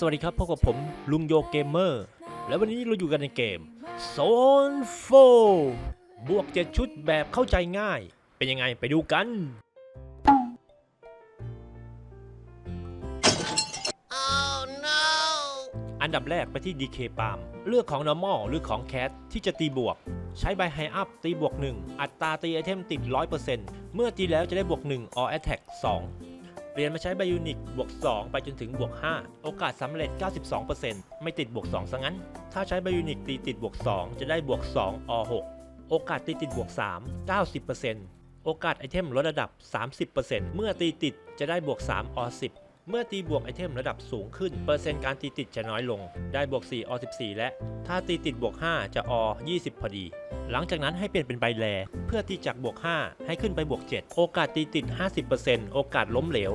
สวัสดีครับพบกับผมลุงโยเกมเมอร์ และวันนี้เราอยู่กันในเกม Zone 4บวก7ชุดแบบเข้าใจง่าย เป็นยังไงไปดูกันอันดับแรกไปที่ DK Palm เลือกของ normal หรือของ cat ที่จะตีบวก ใช้ใบ high up ตีบวก 1 อัตราตีไอเทมติด 100%เมื่อตีแล้วจะได้บวก 1 or attack 2 เปลี่ยนมาใช้ไบยูนิกบวก 2 ไปจนถึงบวก 5 โอกาสสำเร็จ 92%ไม่ติดบวก 2 ซะงั้น ถ้าใช้ไบยูนิกตีติดบวก 2 จะได้บวก 2 อ 6 โอกาสตีติดบวก 3 90%โอกาสไอเทมลดระดับ 30%เมื่อตีติดจะได้บวก 3 อ 10 เมื่อตีบวกไอเทมระดับสูงขึ้น เปอร์เซ็นต์การตีติดจะน้อยลง ได้บวก 4 อ 14 และ ถ้าตีติดบวก 5 จะอ 20 พอดี หลังจากนั้นให้เปลี่ยนเป็นใบแล เพื่อตีจากบวก 5 ให้ขึ้นไปบวก 7 โอกาสตีติด 50%โอกาสล้มเหลว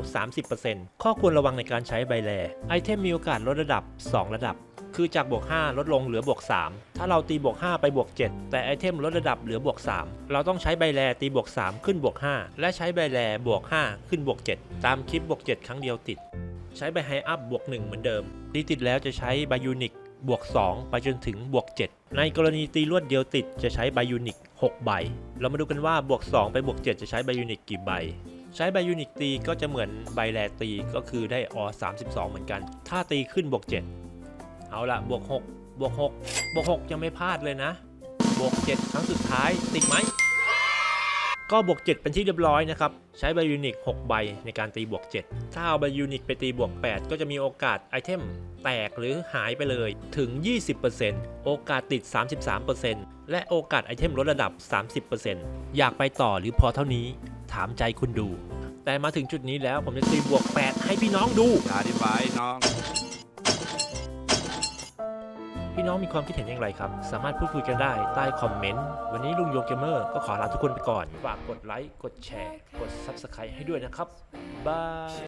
30%ข้อควรระวังในการใช้ใบแล ไอเทมมีโอกาสลดระดับ 2 ระดับ คือจากบวก 5 ลดลงเหลือบวก 3 ถ้าเราตีบวก 5 ไปบวก 7 แต่ไอเทมลดระดับเหลือบวก 3 เราต้องใช้ใบแลตีบวก 3 ขึ้นบวก 5 และใช้ใบแลบวก 5 ขึ้นบวก 7 ตามคลิปบวก 7 ครั้งเดียวติด ใช้ใบไฮอัพบวก 1 เหมือนเดิม ตีติดแล้วจะใช้ใบยูนิคบวก 2 ไปจนถึงบวก 7 ในกรณีตีลวดเดียวติดจะใช้ใบยูนิค6 ใบ เรามาดูกันว่าบวก 2 ไปบวก 7 จะใช้ใบยูนิคกี่ใบ ใช้ใบยูนิคตีก็จะเหมือนใบแลตีก็คือได้อ32 เหมือนกัน ถ้าตีขึ้นบวก 7 เอาละบวก6บวก6บวก6ยังไม่พลาดเลยนะ บวก 7 ครั้งสุดท้ายติดไหม ก็บวก 7 เป็นที่เรียบร้อยนะครับ ใช้ใบยูนิค 6 ใบในการตีบวก 7 ถ้าเอาใบยูนิคไปตีบวก 8 ก็จะมีโอกาสไอเทมแตกหรือหายไปเลยถึง 20%โอกาสติด 33%และโอกาสไอเทมลดระดับ 30%อยากไปต่อหรือพอเท่านี้ ถามใจคุณดู แต่มาถึงจุดนี้แล้วผมจะตีบวก 8 ให้พี่น้องดูอธิบายน้อง พี่น้องมีความคิดเห็นอย่างไรครับ สามารถพูดคุยกันได้ใต้คอมเมนต์ วันนี้ลุงโยเกมเมอร์ก็ขอลาทุกคนไปก่อน ฝากกดไลค์ กดแชร์ กด Subscribe ให้ด้วยนะครับ บาย